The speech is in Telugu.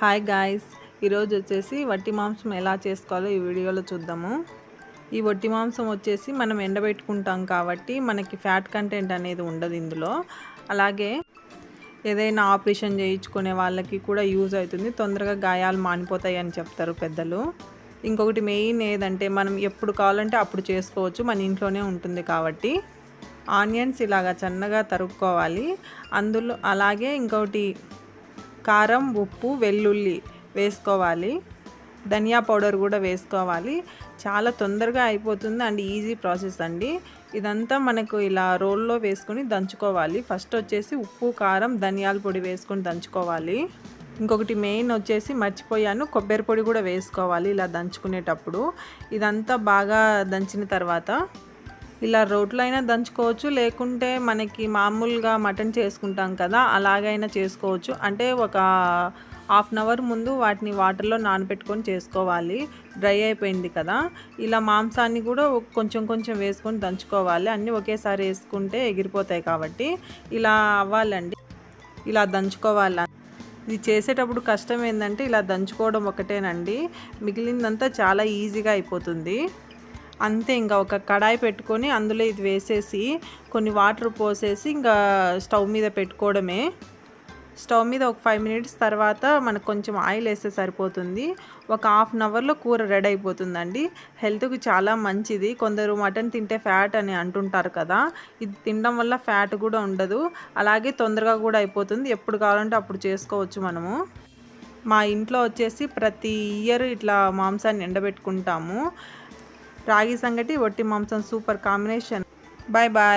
Hi guys. ఈరోజు వచ్చేసి వట్టి మాంసం ఎలా చేసుకోవాలో ఈ వీడియోలో చూద్దాము. ఈ వట్టి మాంసం వచ్చేసి మనం ఎండబెట్టుకుంటాం కాబట్టి మనకి ఫ్యాట్ కంటెంట్ అనేది ఉండదు ఇందులో. అలాగే ఏదైనా ఆపరేషన్ చేయించుకునే వాళ్ళకి కూడా యూజ్ అవుతుంది. తొందరగా గాయాలు మానిపోతాయి అని చెప్తారు పెద్దలు. ఇంకొకటి మెయిన్ ఏదంటే మనం ఎప్పుడు కావాలంటే అప్పుడు చేసుకోవచ్చు. మన ఇంట్లోనే ఉంటుంది కాబట్టి. ఆనియన్స్ ఇలాగా సన్నగా తరుక్కోవాలి. అందులో అలాగే ఇంకొకటి కారం ఉప్పు వెల్లుల్లి వేసుకోవాలి. ధనియా పౌడర్ కూడా వేసుకోవాలి. చాలా తొందరగా అయిపోతుంది అండ్ ఈజీ ప్రాసెస్ అండి. ఇదంతా మనకు ఇలా రోల్లో వేసుకొని దంచుకోవాలి. ఫస్ట్ వచ్చేసి ఉప్పు కారం ధనియాల పొడి వేసుకొని దంచుకోవాలి. ఇంకొకటి మెయిన్ వచ్చేసి మర్చిపోయాను కొబ్బరి పొడి కూడా వేసుకోవాలి ఇలా దంచుకునేటప్పుడు. ఇదంతా బాగా దంచిన తర్వాత ఇలా రోట్లో అయినా దంచుకోవచ్చు లేకుంటే మనకి మామూలుగా మటన్ చేసుకుంటాం కదా అలాగైనా చేసుకోవచ్చు. అంటే ఒక హాఫ్ అన్ అవర్ ముందు వాటిని వాటర్లో నానబెట్టుకొని చేసుకోవాలి. డ్రై అయిపోయింది కదా. ఇలా మాంసాన్ని కూడా కొంచెం కొంచెం వేసుకొని దంచుకోవాలి. అన్నీ ఒకేసారి వేసుకుంటే ఎగిరిపోతాయి కాబట్టి ఇలా అవ్వాలండి. ఇలా దంచుకోవాలి. ఇది చేసేటప్పుడు కష్టం ఏంటంటే ఇలా దంచుకోవడం ఒకటేనండి. మిగిలిందంతా చాలా ఈజీగా అయిపోతుంది. అంతే ఇంకా ఒక కడాయి పెట్టుకొని అందులో ఇది వేసేసి కొన్ని వాటర్ పోసేసి ఇంకా స్టవ్ మీద పెట్టుకోవడమే. స్టవ్ మీద ఒక ఫైవ్ మినిట్స్ తర్వాత మనకు కొంచెం ఆయిల్ వేస్తే సరిపోతుంది. ఒక హాఫ్ అన్ అవర్లో కూర రెడీ అయిపోతుందండి. హెల్త్కి చాలా మంచిది. కొందరు మటన్ తింటే ఫ్యాట్ అని అంటుంటారు కదా ఇది తినడం వల్ల ఫ్యాట్ కూడా ఉండదు. అలాగే తొందరగా కూడా అయిపోతుంది. ఎప్పుడు కావాలంటే అప్పుడు చేసుకోవచ్చు మనము. మా ఇంట్లో వచ్చేసి ప్రతి ఇయర్ ఇట్లా మాంసాన్ని ఎండబెట్టుకుంటాము. రాగి సంగటి వట్టి మాంసం సూపర్ కాంబినేషన్. Bye bye